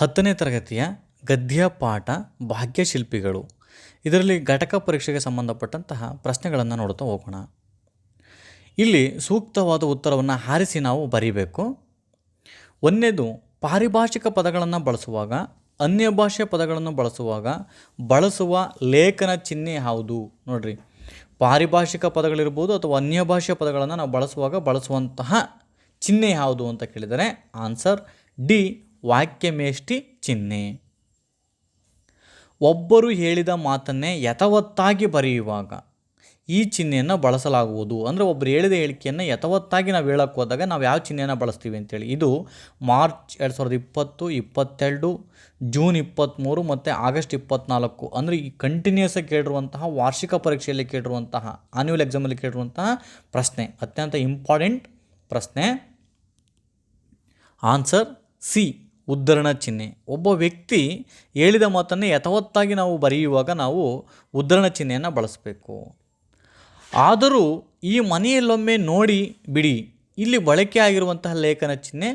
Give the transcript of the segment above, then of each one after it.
ಹತ್ತನೇ ತರಗತಿಯ ಗದ್ಯ ಪಾಠ ಭಾಗ್ಯಶಿಲ್ಪಿಗಳು. ಇದರಲ್ಲಿ ಘಟಕ ಪರೀಕ್ಷೆಗೆ ಸಂಬಂಧಪಟ್ಟಂತಹ ಪ್ರಶ್ನೆಗಳನ್ನು ನೋಡ್ತಾ ಹೋಗೋಣ. ಇಲ್ಲಿ ಸೂಕ್ತವಾದ ಉತ್ತರವನ್ನು ಹಾರಿಸಿ ನಾವು ಬರೀಬೇಕು. ಒಂದನೇದು, ಪಾರಿಭಾಷಿಕ ಪದಗಳನ್ನು ಬಳಸುವಾಗ ಅನ್ಯ ಭಾಷೆ ಪದಗಳನ್ನು ಬಳಸುವಾಗ ಬಳಸುವ ಲೇಖನ ಚಿಹ್ನೆ ಯಾವುದು? ನೋಡ್ರಿ. ಪಾರಿಭಾಷಿಕ ಪದಗಳಿರ್ಬೋದು ಅಥವಾ ಅನ್ಯ ಭಾಷೆಯ ಪದಗಳನ್ನು ನಾವು ಬಳಸುವಾಗ ಬಳಸುವಂತಹ ಚಿಹ್ನೆ ಯಾವುದು ಅಂತ ಕೇಳಿದರೆ ಆನ್ಸರ್ ಡಿ ವಾಕ್ಯಮೇಷ್ಟಿ ಚಿಹ್ನೆ. ಒಬ್ಬರು ಹೇಳಿದ ಮಾತನ್ನೇ ಯಥವತ್ತಾಗಿ ಬರೆಯುವಾಗ ಈ ಚಿಹ್ನೆಯನ್ನು ಬಳಸಲಾಗುವುದು. ಅಂದರೆ ಒಬ್ಬರು ಹೇಳಿದ ಹೇಳಿಕೆಯನ್ನು ಯಥವತ್ತಾಗಿ ನಾವು ಹೇಳಕ್ಕೆ ಹೋದಾಗ ನಾವು ಯಾವ ಚಿಹ್ನೆಯನ್ನು ಬಳಸ್ತೀವಿ ಅಂತೇಳಿ. ಇದು ಮಾರ್ಚ್ ಎರಡು ಸಾವಿರದ ಇಪ್ಪತ್ತು, ಇಪ್ಪತ್ತೆರಡು, ಜೂನ್ ಇಪ್ಪತ್ತ್ಮೂರು ಮತ್ತು ಆಗಸ್ಟ್ ಇಪ್ಪತ್ತ್ನಾಲ್ಕು ಅಂದರೆ ಈ ಕಂಟಿನ್ಯೂಸ್ ಆಗಿ ಕೇಳಿರುವಂತಹ, ವಾರ್ಷಿಕ ಪರೀಕ್ಷೆಯಲ್ಲಿ ಕೇಳಿರುವಂತಹ ಆನ್ಯುವಲ್ ಎಕ್ಸಾಮಲ್ಲಿ ಕೇಳಿರುವಂತಹ ಪ್ರಶ್ನೆ. ಅತ್ಯಂತ ಇಂಪಾರ್ಟೆಂಟ್ ಪ್ರಶ್ನೆ. ಆನ್ಸರ್ ಸಿ ಉದ್ಧರಣ ಚಿಹ್ನೆ. ಒಬ್ಬ ವ್ಯಕ್ತಿ ಹೇಳಿದ ಮಾತನ್ನು ಯಥವತ್ತಾಗಿ ನಾವು ಬರೆಯುವಾಗ ನಾವು ಉದ್ಧರಣ ಚಿಹ್ನೆಯನ್ನು ಬಳಸಬೇಕು. ಆದರೂ ಈ ಮನೆಯಲ್ಲೊಮ್ಮೆ ನೋಡಿ ಬಿಡಿ, ಇಲ್ಲಿ ಬಳಕೆ ಆಗಿರುವಂತಹ ಲೇಖನ ಚಿಹ್ನೆ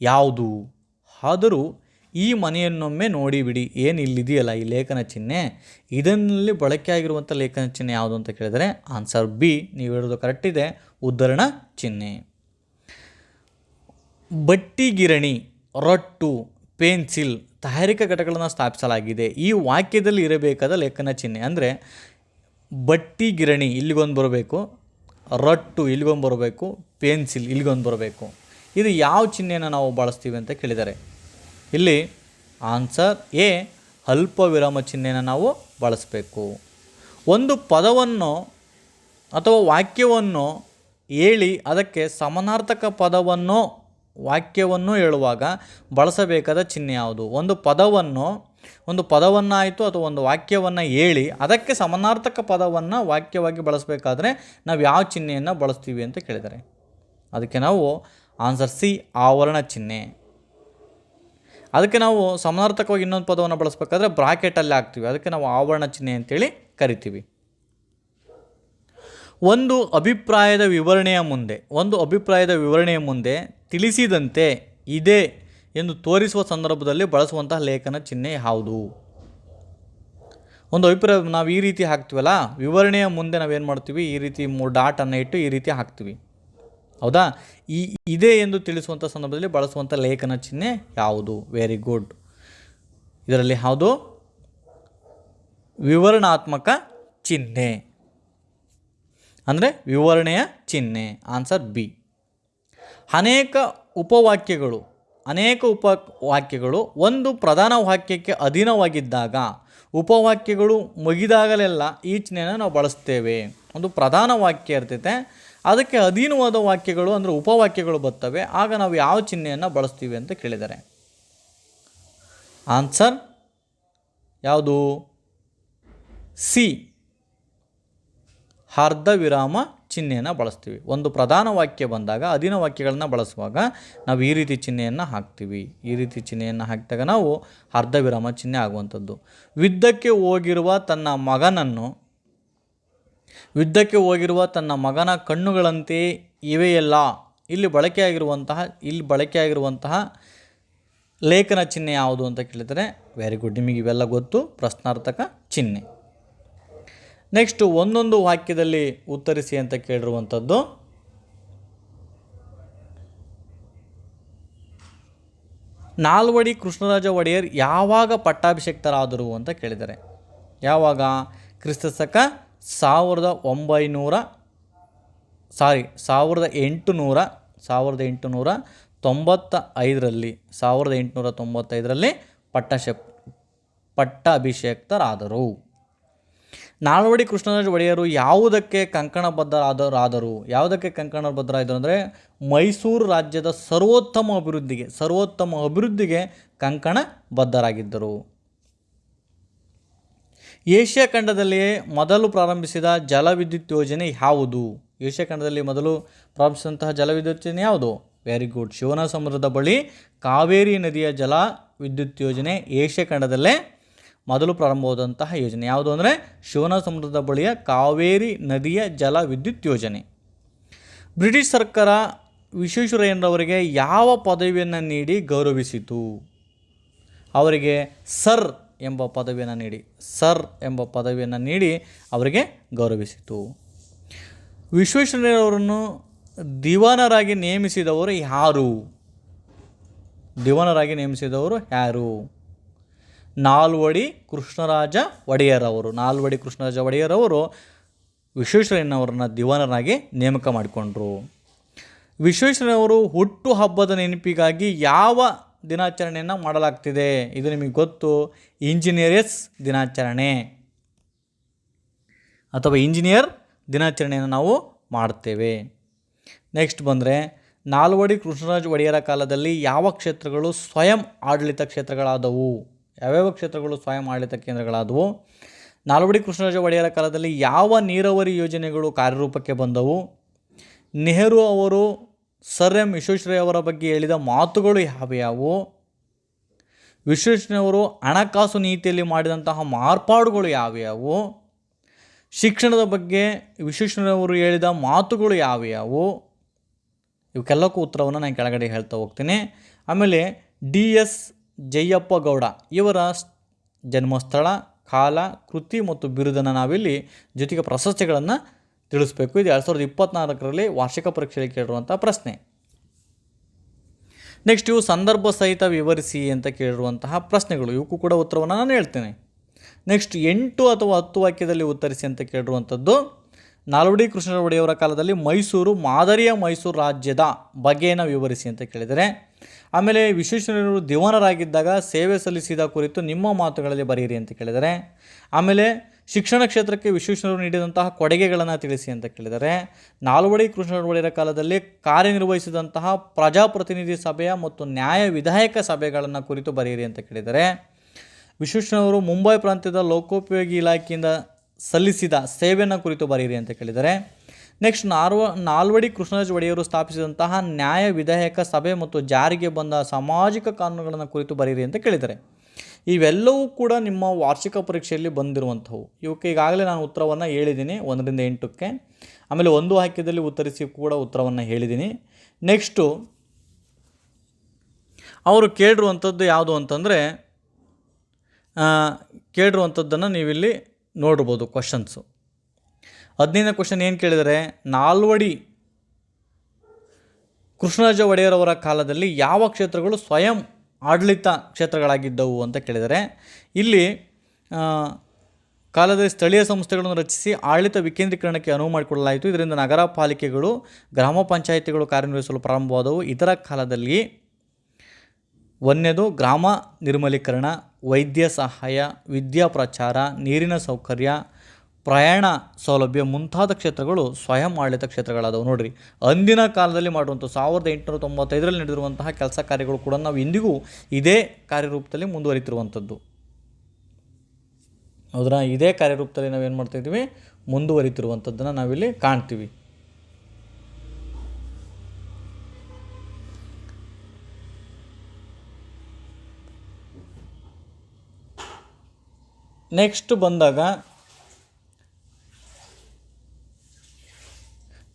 ಯಾವುದು? ಆದರೂ ಈ ಮನೆಯನ್ನೊಮ್ಮೆ ನೋಡಿ ಬಿಡಿ, ಏನು ಇಲ್ಲಿದೆಯಲ್ಲ ಈ ಲೇಖನ ಚಿಹ್ನೆ? ಇದನ್ನಲ್ಲಿ ಬಳಕೆ ಆಗಿರುವಂಥ ಲೇಖನ ಚಿಹ್ನೆ ಯಾವುದು ಅಂತ ಕೇಳಿದರೆ ಆನ್ಸರ್ ಬಿ, ನೀವು ಹೇಳೋದು ಕರೆಕ್ಟ್ ಇದೆ, ಉದ್ಧರಣ ಚಿಹ್ನೆ. ಬಟ್ಟಿ ಗಿರಣಿ ರೊಟ್ಟು, ಪೆನ್ಸಿಲ್, ತಯಾರಿಕಾ ಘಟಕಗಳನ್ನು ಸ್ಥಾಪಿಸಲಾಗಿದೆ. ಈ ವಾಕ್ಯದಲ್ಲಿ ಇರಬೇಕಾದ ಲೇಖನ ಚಿಹ್ನೆ ಅಂದರೆ ಬಟ್ಟಿ ಗಿರಣಿ ಇಲ್ಲಿಗೊಂದು ಬರಬೇಕು, ರಟ್ಟು ಇಲ್ಲಿಗೊಂದು ಬರಬೇಕು, ಪೆನ್ಸಿಲ್ ಇಲ್ಲಿಗೊಂದು ಬರಬೇಕು. ಇದು ಯಾವ ಚಿಹ್ನೆಯನ್ನು ನಾವು ಬಳಸ್ತೀವಿ ಅಂತ ಕೇಳಿದ್ದಾರೆ. ಇಲ್ಲಿ ಆನ್ಸರ್ ಎ, ಅಲ್ಪ ವಿರಾಮ ಚಿಹ್ನೆಯನ್ನು ನಾವು ಬಳಸಬೇಕು. ಒಂದು ಪದವನ್ನು ಅಥವಾ ವಾಕ್ಯವನ್ನು ಹೇಳಿ ಅದಕ್ಕೆ ಸಮಾನಾರ್ಥಕ ಪದವನ್ನು ವಾಕ್ಯವನ್ನು ಹೇಳುವಾಗ ಬಳಸಬೇಕಾದ ಚಿಹ್ನೆ ಯಾವುದು? ಒಂದು ಪದವನ್ನು, ಒಂದು ಪದವನ್ನಾಯಿತು ಅಥವಾ ಒಂದು ವಾಕ್ಯವನ್ನು ಹೇಳಿ ಅದಕ್ಕೆ ಸಮಾನಾರ್ಥಕ ಪದವನ್ನು ವಾಕ್ಯವಾಗಿ ಬಳಸಬೇಕಾದ್ರೆ ನಾವು ಯಾವ ಚಿಹ್ನೆಯನ್ನು ಬಳಸ್ತೀವಿ ಅಂತ ಕೇಳಿದರೆ. ಅದಕ್ಕೆ ನಾವು ಆನ್ಸರ್ ಸಿ, ಆವರಣ ಚಿಹ್ನೆ. ಅದಕ್ಕೆ ನಾವು ಸಮಾನಾರ್ಥಕವಾಗಿ ಇನ್ನೊಂದು ಪದವನ್ನು ಬಳಸಬೇಕಾದ್ರೆ ಬ್ರಾಕೆಟಲ್ಲಿ ಹಾಕ್ತೀವಿ. ಅದಕ್ಕೆ ನಾವು ಆವರಣ ಚಿಹ್ನೆ ಅಂತೇಳಿ ಕರಿತೀವಿ. ಒಂದು ಅಭಿಪ್ರಾಯದ ವಿವರಣೆಯ ಮುಂದೆ, ಒಂದು ಅಭಿಪ್ರಾಯದ ವಿವರಣೆಯ ಮುಂದೆ ತಿಳಿಸಿದಂತೆ ಇದೆ ಎಂದು ತೋರಿಸುವ ಸಂದರ್ಭದಲ್ಲಿ ಬಳಸುವಂತಹ ಲೇಖನ ಚಿಹ್ನೆ ಯಾವುದು? ಒಂದು ಅಭಿಪ್ರಾಯ ನಾವು ಈ ರೀತಿ ಹಾಕ್ತೀವಲ್ಲ, ವಿವರಣೆಯ ಮುಂದೆ ನಾವೇನು ಮಾಡ್ತೀವಿ? ಈ ರೀತಿ ಮೂರು ಡಾಟನ್ನು ಇಟ್ಟು ಈ ರೀತಿ ಹಾಕ್ತೀವಿ. ಹೌದಾ? ಈ ಇದೆ ಎಂದು ತಿಳಿಸುವಂಥ ಸಂದರ್ಭದಲ್ಲಿ ಬಳಸುವಂಥ ಲೇಖನ ಚಿಹ್ನೆ ಯಾವುದು? ವೆರಿ ಗುಡ್ ಇದರಲ್ಲಿ ಯಾವುದು? ವಿವರಣಾತ್ಮಕ ಚಿಹ್ನೆ. ಅಂದರೆ ವಿವರಣೆಯ ಚಿಹ್ನೆ. ಆನ್ಸರ್ ಬಿ ಅನೇಕ ಉಪವಾಕ್ಯಗಳು ಅನೇಕ ಉಪವಾಕ್ಯಗಳು ಒಂದು ಪ್ರಧಾನ ವಾಕ್ಯಕ್ಕೆ ಅಧೀನವಾಗಿದ್ದಾಗ ಉಪವಾಕ್ಯಗಳು ಮುಗಿದಾಗಲೆಲ್ಲ ಈ ಚಿಹ್ನೆಯನ್ನು ನಾವು ಬಳಸ್ತೇವೆ. ಒಂದು ಪ್ರಧಾನ ವಾಕ್ಯ ಇರ್ತೈತೆ. ಅದಕ್ಕೆ ಅಧೀನವಾದ ವಾಕ್ಯಗಳು ಅಂದರೆ ಉಪವಾಕ್ಯಗಳು ಬರ್ತವೆ. ಆಗ ನಾವು ಯಾವ ಚಿಹ್ನೆಯನ್ನು ಬಳಸ್ತೀವಿ ಅಂತ ಕೇಳಿದ್ದಾರೆ ಆನ್ಸರ್ ಯಾವುದು? ಸಿ. ಅರ್ಧ ವಿರಾಮ ಚಿಹ್ನೆಯನ್ನು ಬಳಸ್ತೀವಿ. ಒಂದು ಪ್ರಧಾನ ವಾಕ್ಯ ಬಂದಾಗ ಅಧೀನ ವಾಕ್ಯಗಳನ್ನು ಬಳಸುವಾಗ ನಾವು ಈ ರೀತಿ ಚಿಹ್ನೆಯನ್ನು ಹಾಕ್ತೀವಿ. ಈ ರೀತಿ ಚಿಹ್ನೆಯನ್ನು ಹಾಕಿದಾಗ ನಾವು ಅರ್ಧ ವಿರಾಮ ಚಿಹ್ನೆ ಆಗುವಂಥದ್ದು. ಯುದ್ಧಕ್ಕೆ ಹೋಗಿರುವ ತನ್ನ ಮಗನನ್ನು, ಯುದ್ಧಕ್ಕೆ ಹೋಗಿರುವ ತನ್ನ ಮಗನ ಕಣ್ಣುಗಳಂತೆ ಇವೆಯಲ್ಲ ಇಲ್ಲಿ ಬಳಕೆಯಾಗಿರುವಂತಹ ಇಲ್ಲಿ ಬಳಕೆಯಾಗಿರುವಂತಹ ಲೇಖನ ಚಿಹ್ನೆ ಯಾವುದು ಅಂತ ಕೇಳಿದರೆ ವೆರಿ ಗುಡ್ ನಿಮಗೆ ಇವೆಲ್ಲ ಗೊತ್ತು. ಪ್ರಶ್ನಾರ್ಥಕ ಚಿಹ್ನೆ. ನೆಕ್ಸ್ಟು ಒಂದೊಂದು ವಾಕ್ಯದಲ್ಲಿ ಉತ್ತರಿಸಿ ಅಂತ ಕೇಳಿರುವಂಥದ್ದು. ನಾಲ್ವಡಿ ಕೃಷ್ಣರಾಜ ಒಡೆಯರ್ ಯಾವಾಗ ಪಟ್ಟಾಭಿಷೇಕ್ತರಾದರು ಅಂತ ಕೇಳಿದ್ದಾರೆ. ಯಾವಾಗ? ಕ್ರಿಸ್ತಶಕ ಸಾವಿರದ ಒಂಬೈನೂರ, ಸಾರಿ, ಸಾವಿರದ ಎಂಟುನೂರ ಸಾವಿರದ ಎಂಟುನೂರ ತೊಂಬತ್ತ ಐದರಲ್ಲಿ ಸಾವಿರದ ಎಂಟುನೂರ ತೊಂಬತ್ತೈದರಲ್ಲಿ ಪಟ್ಟಶ ಪಟ್ಟಾಭಿಷೇಕ್ತರಾದರು. ನಾಲ್ವಡಿ ಕೃಷ್ಣರಾಜ ಒಡೆಯರು ಯಾವುದಕ್ಕೆ ಕಂಕಣಬದ್ಧರಾದರಾದರು? ಯಾವುದಕ್ಕೆ ಕಂಕಣಬದ್ಧರಾದರು ಅಂದರೆ ಮೈಸೂರು ರಾಜ್ಯದ ಸರ್ವೋತ್ತಮ ಅಭಿವೃದ್ಧಿಗೆ ಸರ್ವೋತ್ತಮ ಅಭಿವೃದ್ಧಿಗೆ ಕಂಕಣಬದ್ಧರಾಗಿದ್ದರು. ಏಷ್ಯಾ ಖಂಡದಲ್ಲಿಯೇ ಮೊದಲು ಪ್ರಾರಂಭಿಸಿದ ಜಲವಿದ್ಯುತ್ ಯೋಜನೆ ಯಾವುದು? ಏಷ್ಯಾ ಖಂಡದಲ್ಲಿ ಮೊದಲು ಪ್ರಾರಂಭಿಸಿದಂತಹ ಜಲವಿದ್ಯುತ್ ಯೋಜನೆ ಯಾವುದು? ವೆರಿ ಗುಡ್ ಶಿವನ ಸಮುದ್ರದ ಬಳಿ ಕಾವೇರಿ ನದಿಯ ಜಲ ವಿದ್ಯುತ್ ಯೋಜನೆ ಏಷ್ಯಾ ಖಂಡದಲ್ಲೇ ಮೊದಲು ಪ್ರಾರಂಭವಾದಂತಹ ಯೋಜನೆ. ಯಾವುದು ಅಂದರೆ ಶಿವನ ಸಮುದ್ರದ ಬಳಿಯ ಕಾವೇರಿ ನದಿಯ ಜಲ ವಿದ್ಯುತ್ ಯೋಜನೆ. ಬ್ರಿಟಿಷ್ ಸರ್ಕಾರ ವಿಶ್ವೇಶ್ವರಯ್ಯನವರಿಗೆ ಯಾವ ಪದವಿಯನ್ನು ನೀಡಿ ಗೌರವಿಸಿತು? ಅವರಿಗೆ ಸರ್ ಎಂಬ ಪದವಿಯನ್ನು ನೀಡಿ, ಸರ್ ಎಂಬ ಪದವಿಯನ್ನು ನೀಡಿ ಅವರಿಗೆ ಗೌರವಿಸಿತು. ವಿಶ್ವೇಶ್ವರಯ್ಯನವರನ್ನು ದಿವಾನರಾಗಿ ನೇಮಿಸಿದವರು ಯಾರು? ದಿವಾನರಾಗಿ ನೇಮಿಸಿದವರು ಯಾರು? ನಾಲ್ವಡಿ ಕೃಷ್ಣರಾಜ ಒಡೆಯರವರು. ನಾಲ್ವಡಿ ಕೃಷ್ಣರಾಜ ಒಡೆಯರವರು ವಿಶ್ವೇಶ್ವರಯ್ಯನವರನ್ನ ದಿವಾನರಾಗಿ ನೇಮಕ ಮಾಡಿಕೊಂಡ್ರು. ವಿಶ್ವೇಶ್ವರಯ್ಯನವರು ಹುಟ್ಟು ಹಬ್ಬದ ನೆನಪಿಗಾಗಿ ಯಾವ ದಿನಾಚರಣೆಯನ್ನು ಮಾಡಲಾಗ್ತಿದೆ? ಇದು ನಿಮಗೆ ಗೊತ್ತು. ಇಂಜಿನಿಯರ್ಸ್ ದಿನಾಚರಣೆ. ಅಥವಾ ಇಂಜಿನಿಯರ್ ದಿನಾಚರಣೆಯನ್ನು ನಾವು ಮಾಡ್ತೇವೆ. ನೆಕ್ಸ್ಟ್ ಬಂದರೆ, ನಾಲ್ವಡಿ ಕೃಷ್ಣರಾಜ ಒಡೆಯರ ಕಾಲದಲ್ಲಿ ಯಾವ ಕ್ಷೇತ್ರಗಳು ಸ್ವಯಂ ಆಡಳಿತ ಕ್ಷೇತ್ರಗಳಾದವು? ಯಾವ್ಯಾವ ಕ್ಷೇತ್ರಗಳು ಸ್ವಯಂ ಆಡಳಿತ ಕೇಂದ್ರಗಳಾದವು? ನಾಲ್ವಡಿ ಕೃಷ್ಣರಾಜ ಒಡೆಯರ ಕಾಲದಲ್ಲಿ ಯಾವ ನೀರಾವರಿ ಯೋಜನೆಗಳು ಕಾರ್ಯರೂಪಕ್ಕೆ ಬಂದವು? ನೆಹರು ಅವರು ಸರ್ ಎಂ ಅವರ ಬಗ್ಗೆ ಹೇಳಿದ ಮಾತುಗಳು ಯಾವ್ಯಾವು? ವಿಶ್ವೇಶ್ವರಯ್ಯನವರು ಹಣಕಾಸು ನೀತಿಯಲ್ಲಿ ಮಾಡಿದಂತಹ ಮಾರ್ಪಾಡುಗಳು ಯಾವ್ಯಾವು? ಶಿಕ್ಷಣದ ಬಗ್ಗೆ ವಿಶ್ವೇಶ್ವರಯ್ಯನವರು ಹೇಳಿದ ಮಾತುಗಳು ಯಾವ್ಯಾವು? ಇವಕ್ಕೆಲ್ಲಕ್ಕೂ ಉತ್ತರವನ್ನು ನಾನು ಕೆಳಗಡೆ ಹೇಳ್ತಾ ಹೋಗ್ತೀನಿ. ಆಮೇಲೆ ಡಿ ಎಸ್ ಜಯ್ಯಪ್ಪ ಗೌಡ ಇವರ ಜನ್ಮಸ್ಥಳ, ಕಾಲ, ಕೃತಿ ಮತ್ತು ಬಿರುದನ್ನು ನಾವಿಲ್ಲಿ ಜೊತೆಗೆ ಪ್ರಶಸ್ತಿಗಳನ್ನು ತಿಳಿಸ್ಬೇಕು. ಇದು ಎರಡು ಸಾವಿರದ ಇಪ್ಪತ್ತ್ನಾಲ್ಕರಲ್ಲಿ ವಾರ್ಷಿಕ ಪರೀಕ್ಷೆಯಲ್ಲಿ ಕೇಳಿರುವಂಥ ಪ್ರಶ್ನೆ. ನೆಕ್ಸ್ಟ್ ಇವು ಸಂದರ್ಭ ಸಹಿತ ವಿವರಿಸಿ ಅಂತ ಕೇಳಿರುವಂತಹ ಪ್ರಶ್ನೆಗಳು. ಇವಕ್ಕೂ ಕೂಡ ಉತ್ತರವನ್ನು ನಾನು ಹೇಳ್ತೇನೆ. ನೆಕ್ಸ್ಟ್ ಎಂಟು ಅಥವಾ ಹತ್ತು ವಾಕ್ಯದಲ್ಲಿ ಉತ್ತರಿಸಿ ಅಂತ ಕೇಳಿರುವಂಥದ್ದು, ನಾಲ್ವಡಿ ಕೃಷ್ಣ ಒಡೆಯವರ ಕಾಲದಲ್ಲಿ ಮೈಸೂರು ಮಾದರಿಯ ಮೈಸೂರು ರಾಜ್ಯದ ಬಗೆಯನ್ನು ವಿವರಿಸಿ ಅಂತ ಕೇಳಿದರೆ ಆಮೇಲೆ ವಿಶ್ವೇಶ್ವರರು ದಿವಾನರಾಗಿದ್ದಾಗ ಸೇವೆ ಸಲ್ಲಿಸಿದ ಕುರಿತು ನಿಮ್ಮ ಮಾತುಗಳಲ್ಲಿ ಬರೆಯಿರಿ ಅಂತ ಕೇಳಿದರೆ, ಆಮೇಲೆ ಶಿಕ್ಷಣ ಕ್ಷೇತ್ರಕ್ಕೆ ವಿಶ್ವೇಶ್ವರರು ನೀಡಿದಂತಹ ಕೊಡುಗೆಗಳನ್ನು ತಿಳಿಸಿ ಅಂತ ಕೇಳಿದರೆ, ನಾಲ್ವಡಿ ಕೃಷ್ಣ ಒಡೆಯರ ಕಾಲದಲ್ಲಿ ಕಾರ್ಯನಿರ್ವಹಿಸಿದಂತಹ ಪ್ರಜಾಪ್ರತಿನಿಧಿ ಸಭೆಯ ಮತ್ತು ನ್ಯಾಯ ವಿಧಾಯಕ ಸಭೆಗಳನ್ನು ಕುರಿತು ಬರೆಯಿರಿ ಅಂತ ಕೇಳಿದರೆ ವಿಶ್ವೇಶ್ವರವರು ಮುಂಬೈ ಪ್ರಾಂತ್ಯದ ಲೋಕೋಪಯೋಗಿ ಇಲಾಖೆಯಿಂದ ಸಲ್ಲಿಸಿದ ಸೇವೆಯನ್ನು ಕುರಿತು ಬರೆಯಿರಿ ಅಂತ ಕೇಳಿದರೆ ನೆಕ್ಸ್ಟ್ ನಾರ್ವ, ನಾಲ್ವಡಿ ಕೃಷ್ಣರಾಜ ಒಡೆಯರು ಸ್ಥಾಪಿಸಿದಂತಹ ನ್ಯಾಯ ವಿಧೇಯಕ ಸಭೆ ಮತ್ತು ಜಾರಿಗೆ ಬಂದ ಸಾಮಾಜಿಕ ಕಾನೂನುಗಳನ್ನು ಕುರಿತು ಬರೆಯಿರಿ ಅಂತ ಕೇಳಿದ್ದಾರೆ. ಇವೆಲ್ಲವೂ ಕೂಡ ನಿಮ್ಮ ವಾರ್ಷಿಕ ಪರೀಕ್ಷೆಯಲ್ಲಿ ಬಂದಿರುವಂಥವು. ಇವಕ್ಕೆ ಈಗಾಗಲೇ ನಾನು ಉತ್ತರವನ್ನು ಹೇಳಿದ್ದೀನಿ, ಒಂದರಿಂದ ಎಂಟಕ್ಕೆ. ಆಮೇಲೆ ಒಂದು ವಾಕ್ಯದಲ್ಲಿ ಉತ್ತರಿಸಿ ಕೂಡ ಉತ್ತರವನ್ನು ಹೇಳಿದ್ದೀನಿ. ನೆಕ್ಸ್ಟು, ಅವರು ಕೇಳಿರುವಂಥದ್ದು ಯಾವುದು ಅಂತಂದರೆ ಕೇಳಿರುವಂಥದ್ದನ್ನು ನೀವಿಲ್ಲಿ ನೋಡ್ಬೋದು ಕ್ವಶನ್ಸು ಹದಿನೈದನೇ ಕ್ವಶನ್ ಏನು ಕೇಳಿದರೆ, ನಾಲ್ವಡಿ ಕೃಷ್ಣರಾಜ ಒಡೆಯರವರ ಕಾಲದಲ್ಲಿ ಯಾವ ಕ್ಷೇತ್ರಗಳು ಸ್ವಯಂ ಆಡಳಿತ ಕ್ಷೇತ್ರಗಳಾಗಿದ್ದವು ಅಂತ ಕೇಳಿದರೆ, ಇಲ್ಲಿ ಕಾಲದಲ್ಲಿ ಸ್ಥಳೀಯ ಸಂಸ್ಥೆಗಳನ್ನು ರಚಿಸಿ ಆಡಳಿತ ವಿಕೇಂದ್ರೀಕರಣಕ್ಕೆ ಅನುವು ಮಾಡಿಕೊಡಲಾಯಿತು. ಇದರಿಂದ ನಗರ ಪಾಲಿಕೆಗಳು, ಗ್ರಾಮ ಪಂಚಾಯಿತಿಗಳು ಕಾರ್ಯನಿರ್ವಹಿಸಲು ಪ್ರಾರಂಭವಾದವು. ಇದರ ಕಾಲದಲ್ಲಿ ಒಂದನೇದು ಗ್ರಾಮ ನಿರ್ಮಲೀಕರಣ, ವೈದ್ಯ ಸಹಾಯ, ವಿದ್ಯಾ ಪ್ರಚಾರ, ನೀರಿನ ಸೌಕರ್ಯ ಪ್ರಯಾಣ ಸೌಲಭ್ಯ ಮುಂತಾದ ಕ್ಷೇತ್ರಗಳು ಸ್ವಯಂ ಆಡಳಿತ ಕ್ಷೇತ್ರಗಳಾದವು. ನೋಡಿರಿ, ಅಂದಿನ ಕಾಲದಲ್ಲಿ ಮಾಡುವಂಥ ಸಾವಿರದ ಎಂಟುನೂರ ತೊಂಬತ್ತೈದರಲ್ಲಿ ನಡೆದಿರುವಂತಹ ಕೆಲಸ ಕಾರ್ಯಗಳು ಕೂಡ ನಾವು ಇಂದಿಗೂ ಇದೇ ಕಾರ್ಯರೂಪದಲ್ಲಿ ಮುಂದುವರಿತಿರುವಂಥದ್ದು. ಹೌದಾ ಇದೇ ಕಾರ್ಯರೂಪದಲ್ಲಿ ನಾವೇನು ಮಾಡ್ತಾ ಇದ್ದೀವಿ? ಮುಂದುವರಿತಿರುವಂಥದ್ದನ್ನು ನಾವಿಲ್ಲಿ ಕಾಣ್ತೀವಿ. ನೆಕ್ಸ್ಟ್ ಬಂದಾಗ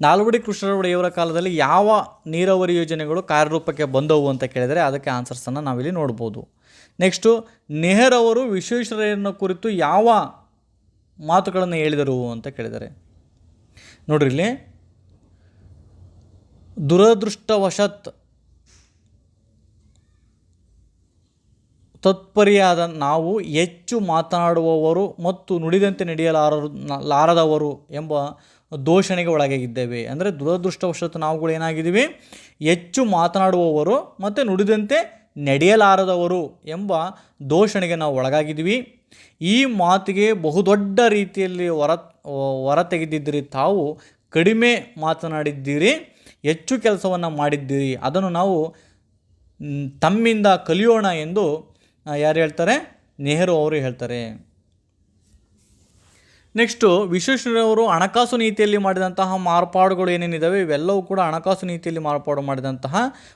ನಾಲ್ವಡಿ ಕೃಷ್ಣರವಡೆಯವರ ಕಾಲದಲ್ಲಿ ಯಾವ ನೀರಾವರಿ ಯೋಜನೆಗಳು ಕಾರ್ಯರೂಪಕ್ಕೆ ಬಂದವು ಅಂತ ಕೇಳಿದರೆ ಅದಕ್ಕೆ ಆನ್ಸರ್ಸನ್ನು ನಾವಿಲ್ಲಿ ನೋಡ್ಬೋದು. ನೆಕ್ಸ್ಟು ನೆಹರವರು ವಿಶ್ವೇಶ್ವರಯ್ಯನ ಕುರಿತು ಯಾವ ಮಾತುಗಳನ್ನು ಹೇಳಿದರು ಅಂತ ಕೇಳಿದರೆ. ನೋಡ್ರಿ ಇಲ್ಲಿ, ದುರದೃಷ್ಟವಶತ್ ತತ್ಪರಿಯಾದ ನಾವು ಹೆಚ್ಚು ಮಾತನಾಡುವವರು ಮತ್ತು ನುಡಿದಂತೆ ನಡೆಯಲಾರರು ಲಾರದವರು ಎಂಬ ದೋಷಣೆಗೆ ಒಳಗಾಗಿದ್ದೇವೆ. ಅಂದರೆ ದುರದೃಷ್ಟವಶಾತ್ ನಾವುಗಳು ಏನಾಗಿದ್ದೀವಿ? ಹೆಚ್ಚು ಮಾತನಾಡುವವರು ಮತ್ತು ನುಡಿದಂತೆ ನಡೆಯಲಾರದವರು ಎಂಬ ದೋಷಣೆಗೆ ನಾವು ಒಳಗಾಗಿದ್ದೀವಿ. ಈ ಮಾತಿಗೆ ಬಹುದೊಡ್ಡ ರೀತಿಯಲ್ಲಿ ಹೊರ ಹೊರ ತೆಗೆದಿದ್ದೀರಿ ತಾವು ಕಡಿಮೆ ಮಾತನಾಡಿದ್ದೀರಿ, ಹೆಚ್ಚು ಕೆಲಸವನ್ನು ಮಾಡಿದ್ದೀರಿ. ಅದನ್ನು ನಾವು ತಮ್ಮಿಂದ ಕಲಿಯೋಣ ಎಂದು ಯಾರು ಹೇಳ್ತಾರೆ? ನೆಹರು ಅವರು ಹೇಳ್ತಾರೆ. ನೆಕ್ಸ್ಟು, ವಿಶ್ವೇಶ್ವರವರು ಹಣಕಾಸು ನೀತಿಯಲ್ಲಿ ಮಾಡಿದಂತಹ ಮಾರ್ಪಾಡುಗಳು ಏನೇನಿದ್ದಾವೆ ಇವೆಲ್ಲವೂ ಕೂಡ ಹಣಕಾಸು ನೀತಿಯಲ್ಲಿ ಮಾರ್ಪಾಡು ಮಾಡಿದಂತಹ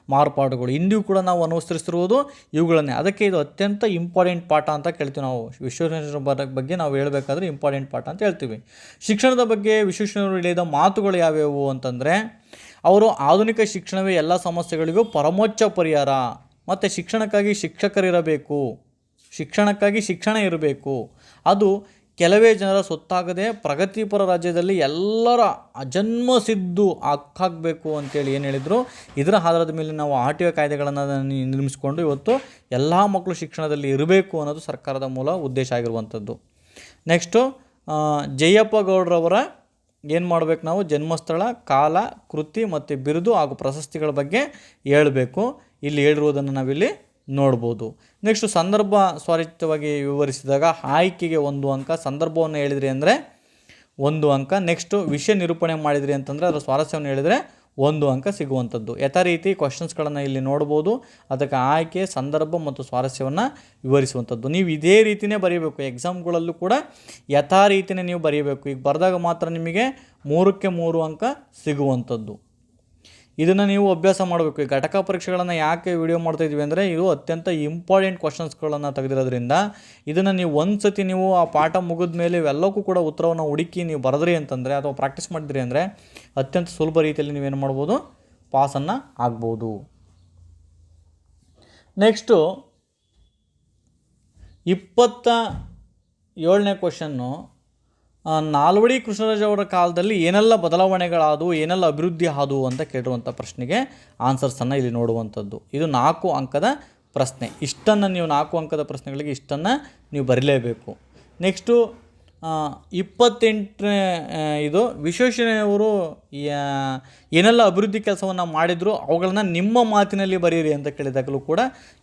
ಮಾರ್ಪಾಡುಗಳು. ಇಂದಿಗೂ ಕೂಡ ನಾವು ಅನುಸರಿಸಿರುವುದು ಇವುಗಳನ್ನೇ. ಅದಕ್ಕೆ ಇದು ಅತ್ಯಂತ ಇಂಪಾರ್ಟೆಂಟ್ ಪಾಠ ಅಂತ ಕೇಳ್ತೀವಿ ನಾವು. ವಿಶ್ವೇಶ್ವರ ಬಗ್ಗೆ ನಾವು ಹೇಳಬೇಕಾದ್ರೆ ಇಂಪಾರ್ಟೆಂಟ್ ಪಾಠ ಅಂತ ಹೇಳ್ತೀವಿ. ಶಿಕ್ಷಣದ ಬಗ್ಗೆ ವಿಶ್ವೇಶ್ವರಯ್ಯನವರು ಹೇಳಿದ ಮಾತುಗಳು ಯಾವ್ಯಾವು ಅಂತಂದರೆ, ಅವರು ಆಧುನಿಕ ಶಿಕ್ಷಣವೇ ಎಲ್ಲ ಸಮಸ್ಯೆಗಳಿಗೂ ಪರಮೋಚ್ಚ ಪರಿಹಾರ. ಮತ್ತು ಶಿಕ್ಷಣಕ್ಕಾಗಿ ಶಿಕ್ಷಕರಿರಬೇಕು. ಶಿಕ್ಷಣಕ್ಕಾಗಿ ಶಿಕ್ಷಣ ಇರಬೇಕು. ಅದು ಕೆಲವೇ ಜನರ ಸೊತ್ತಾಗದೆ ಪ್ರಗತಿಪರ ರಾಜ್ಯದಲ್ಲಿ ಎಲ್ಲರ ಅಜನ್ಮ ಸಿದ್ದು ಹಕ್ಕಾಗಬೇಕು ಅಂತೇಳಿ ಏನು ಹೇಳಿದರು. ಇದರ ಆಧಾರದ ಮೇಲೆ ನಾವು ಆರ್ ಟಿ ಒ ಕಾಯ್ದೆಗಳನ್ನು ನಿರ್ಮಿಸಿಕೊಂಡು ಇವತ್ತು ಎಲ್ಲ ಮಕ್ಕಳು ಶಿಕ್ಷಣದಲ್ಲಿ ಇರಬೇಕು ಅನ್ನೋದು ಸರ್ಕಾರದ ಮೂಲ ಉದ್ದೇಶ ಆಗಿರುವಂಥದ್ದು. ನೆಕ್ಸ್ಟು ಜಯಪ್ಪ ಗೌಡ್ರವರ ಏನು ಮಾಡಬೇಕು ನಾವು? ಜನ್ಮಸ್ಥಳ, ಕಾಲ, ಕೃತಿ ಮತ್ತು ಬಿರುದು ಹಾಗೂ ಪ್ರಶಸ್ತಿಗಳ ಬಗ್ಗೆ ಹೇಳಬೇಕು. ಇಲ್ಲಿ ಹೇಳಿರುವುದನ್ನು ನಾವಿಲ್ಲಿ ನೋಡ್ಬೋದು. ನೆಕ್ಸ್ಟು ಸಂದರ್ಭ ಸ್ವರಿತವಾಗಿ ವಿವರಿಸಿದಾಗ ಆಯ್ಕೆಗೆ ಒಂದು ಅಂಕ, ಸಂದರ್ಭವನ್ನು ಹೇಳಿದ್ರಿ ಅಂದರೆ ಒಂದು ಅಂಕ. ನೆಕ್ಸ್ಟು ವಿಷಯ ನಿರೂಪಣೆ ಮಾಡಿದ್ರಿ ಅಂತಂದರೆ ಅದರ ಸ್ವಾರಸ್ಯವನ್ನು ಹೇಳಿದರೆ ಒಂದು ಅಂಕ ಸಿಗುವಂಥದ್ದು. ಯಥಾ ರೀತಿ ಕ್ವಶನ್ಸ್ಗಳನ್ನು ಇಲ್ಲಿ ನೋಡ್ಬೋದು. ಅದಕ್ಕೆ ಆಯ್ಕೆ, ಸಂದರ್ಭ ಮತ್ತು ಸ್ವಾರಸ್ಯವನ್ನು ವಿವರಿಸುವಂಥದ್ದು. ನೀವು ಇದೇ ರೀತಿಯೇ ಬರೀಬೇಕು. ಎಕ್ಸಾಮ್ಗಳಲ್ಲೂ ಕೂಡ ಯಥಾ ರೀತಿಯೇ ನೀವು ಬರೀಬೇಕು. ಈಗ ಬರೆದಾಗ ಮಾತ್ರ ನಿಮಗೆ ಮೂರಕ್ಕೆ ಮೂರು ಅಂಕ ಸಿಗುವಂಥದ್ದು. ಇದನ್ನು ನೀವು ಅಭ್ಯಾಸ ಮಾಡಬೇಕು. ಈ ಘಟಕ ಪರೀಕ್ಷೆಗಳನ್ನು ಯಾಕೆ ವಿಡಿಯೋ ಮಾಡ್ತಾ ಇದ್ವಿ ಅಂದರೆ, ಇದು ಅತ್ಯಂತ ಇಂಪಾರ್ಟೆಂಟ್ ಕ್ವಶನ್ಸ್ಗಳನ್ನು ತೆಗೆದಿರೋದ್ರಿಂದ ಇದನ್ನು ನೀವು ಒಂದು ಸತಿ ನೀವು ಆ ಪಾಠ ಮುಗಿದ ಮೇಲೆ ಇವೆಲ್ಲಕ್ಕೂ ಕೂಡ ಉತ್ತರವನ್ನು ಹುಡುಕಿ ನೀವು ಬರೆದ್ರಿ ಅಂತಂದರೆ, ಅಥವಾ ಪ್ರಾಕ್ಟೀಸ್ ಮಾಡಿದ್ರಿ ಅಂದರೆ ಅತ್ಯಂತ ಸುಲಭ ರೀತಿಯಲ್ಲಿ ನೀವೇನು ಮಾಡ್ಬೋದು? ಪಾಸನ್ನು ಆಗ್ಬೋದು. ನೆಕ್ಸ್ಟು ಇಪ್ಪತ್ತ ಏಳನೇ ಕ್ವಶನ್ನು ನಾಲ್ವಡಿ ಕೃಷ್ಣರಾಜ ಅವರ ಕಾಲದಲ್ಲಿ ಏನೆಲ್ಲ ಬದಲಾವಣೆಗಳಾದವು, ಏನೆಲ್ಲ ಅಭಿವೃದ್ಧಿ ಆದವು ಅಂತ ಕೇಳಿರುವಂಥ ಪ್ರಶ್ನೆಗೆ ಆನ್ಸರ್ಸನ್ನು ಇಲ್ಲಿ ನೋಡುವಂಥದ್ದು. ಇದು ನಾಲ್ಕು ಅಂಕದ ಪ್ರಶ್ನೆ. ಇಷ್ಟನ್ನು ನೀವು ನಾಲ್ಕು ಅಂಕದ ಪ್ರಶ್ನೆಗಳಿಗೆ ಇಷ್ಟನ್ನು ನೀವು ಬರೀಲೇಬೇಕು. ನೆಕ್ಸ್ಟು ಇಪ್ಪತ್ತೆಂಟನೇ ಇದು ವಿಶ್ವೇಶ್ವರಯ್ಯವರು ಏನೆಲ್ಲ ಅಭಿವೃದ್ಧಿ ಕೆಲಸವನ್ನು ಮಾಡಿದ್ರು ಅವುಗಳನ್ನು ನಿಮ್ಮ ಮಾತಿನಲ್ಲಿ ಬರೀರಿ ಅಂತ ಕೇಳಿದಾಗಲೂ ಕೂಡ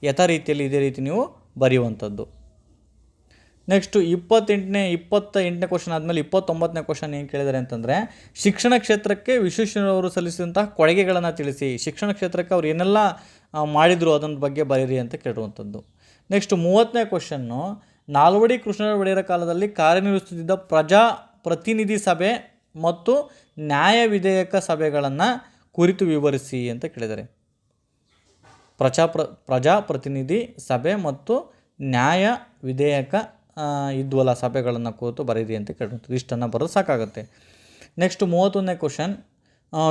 ಯಥಾ ರೀತಿಯಲ್ಲಿ ಇದೇ ರೀತಿ ನೀವು ಬರೆಯುವಂಥದ್ದು. ನೆಕ್ಸ್ಟು ಇಪ್ಪತ್ತೆಂಟನೇ ಇಪ್ಪತ್ತ ಎಂಟನೇ ಕ್ವಶನ್ ಆದಮೇಲೆ ಇಪ್ಪತ್ತೊಂಬತ್ತನೇ ಕ್ವಶನ್ ಏನು ಕೇಳಿದ್ದಾರೆ ಅಂತಂದರೆ, ಶಿಕ್ಷಣ ಕ್ಷೇತ್ರಕ್ಕೆ ವಿಶ್ವೇಶ್ವರಯ್ಯನವರು ಸಲ್ಲಿಸಿದಂತಹ ಕೊಡುಗೆಗಳನ್ನು ತಿಳಿಸಿ, ಶಿಕ್ಷಣ ಕ್ಷೇತ್ರಕ್ಕೆ ಅವ್ರು ಏನೆಲ್ಲ ಮಾಡಿದರು ಅದನ್ನ ಬಗ್ಗೆ ಬರೀರಿ ಅಂತ ಕೇಳಿರುವಂಥದ್ದು ನೆಕ್ಸ್ಟ್ ಮೂವತ್ತನೇ ಕ್ವಶನ್ನು ನಾಲ್ವಡಿ ಕೃಷ್ಣ ಒಡೆಯರ ಕಾಲದಲ್ಲಿ ಕಾರ್ಯನಿರ್ವಹಿಸುತ್ತಿದ್ದ ಪ್ರಜಾ ಪ್ರತಿನಿಧಿ ಸಭೆ ಮತ್ತು ನ್ಯಾಯ ವಿಧೇಯಕ ಸಭೆಗಳನ್ನು ಕುರಿತು ವಿವರಿಸಿ ಅಂತ ಕೇಳಿದ್ದಾರೆ ಪ್ರಜಾ ಪ್ರ ಪ್ರಜಾಪ್ರತಿನಿಧಿ ಸಭೆ ಮತ್ತು ನ್ಯಾಯ ವಿಧೇಯಕ ಇದ್ವಲ್ಲ ಸಭೆಗಳನ್ನು ಕೂತು ಬರೀರಿ ಅಂತ ಕೇಳುವಂಥದ್ದು ಇಷ್ಟನ್ನು ಬರೋದು ಸಾಕಾಗುತ್ತೆ. ನೆಕ್ಸ್ಟ್ ಮೂವತ್ತೊಂದನೇ ಕ್ವಶನ್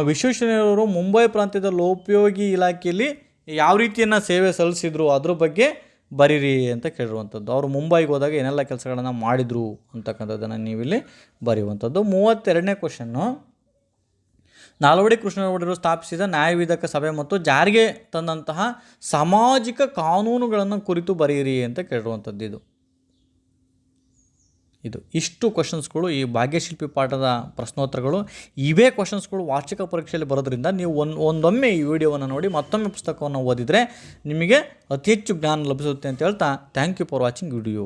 ವಿಶ್ವೇಶ್ವರಯ್ಯನವರು ಮುಂಬೈ ಪ್ರಾಂತ್ಯದ ಲೋಪಯೋಗಿ ಇಲಾಖೆಯಲ್ಲಿ ಯಾವ ರೀತಿಯನ್ನು ಸೇವೆ ಸಲ್ಲಿಸಿದ್ರು? ಅದ್ರ ಬಗ್ಗೆ ಬರೀರಿ ಅಂತ ಕೇಳಿರುವಂಥದ್ದು ಅವರು ಮುಂಬೈಗೆ ಹೋದಾಗ ಏನೆಲ್ಲ ಕೆಲಸಗಳನ್ನು ಮಾಡಿದರು ಅಂತಕ್ಕಂಥದ್ದನ್ನು ನೀವಿಲ್ಲಿ ಬರೆಯುವಂಥದ್ದು ಮೂವತ್ತೆರಡನೇ ಕ್ವಶನ್ನು ನಾಲ್ವಡಿ ಕೃಷ್ಣಗೌಡರು ಸ್ಥಾಪಿಸಿದ ನ್ಯಾಯವಿಧಕ ಸಭೆ ಮತ್ತು ಜಾರಿಗೆ ತಂದಂತಹ ಸಾಮಾಜಿಕ ಕಾನೂನುಗಳನ್ನು ಕುರಿತು ಬರೆಯಿರಿ ಅಂತ ಕೇಳಿರುವಂಥದ್ದು ಇದು. ಇದು ಇಷ್ಟು ಕ್ವಶನ್ಸ್ಗಳು ಈ ಭಾಗ್ಯಶಿಲ್ಪಿ ಪಾಠದ ಪ್ರಶ್ನೋತ್ತರಗಳು. ಇವೇ ಕ್ವಶನ್ಸ್ಗಳು ವಾರ್ಷಿಕ ಪರೀಕ್ಷೆಯಲ್ಲಿ ಬರೋದ್ರಿಂದ ನೀವು ಒಂದು, ಒಂದೊಮ್ಮೆ ಈ ವಿಡಿಯೋವನ್ನು ನೋಡಿ ಮತ್ತೊಮ್ಮೆ ಪುಸ್ತಕವನ್ನು ಓದಿದರೆ ನಿಮಗೆ ಅತಿ ಹೆಚ್ಚು ಜ್ಞಾನ ಲಭಿಸುತ್ತೆ ಅಂತ ಹೇಳ್ತಾ thank you for watching video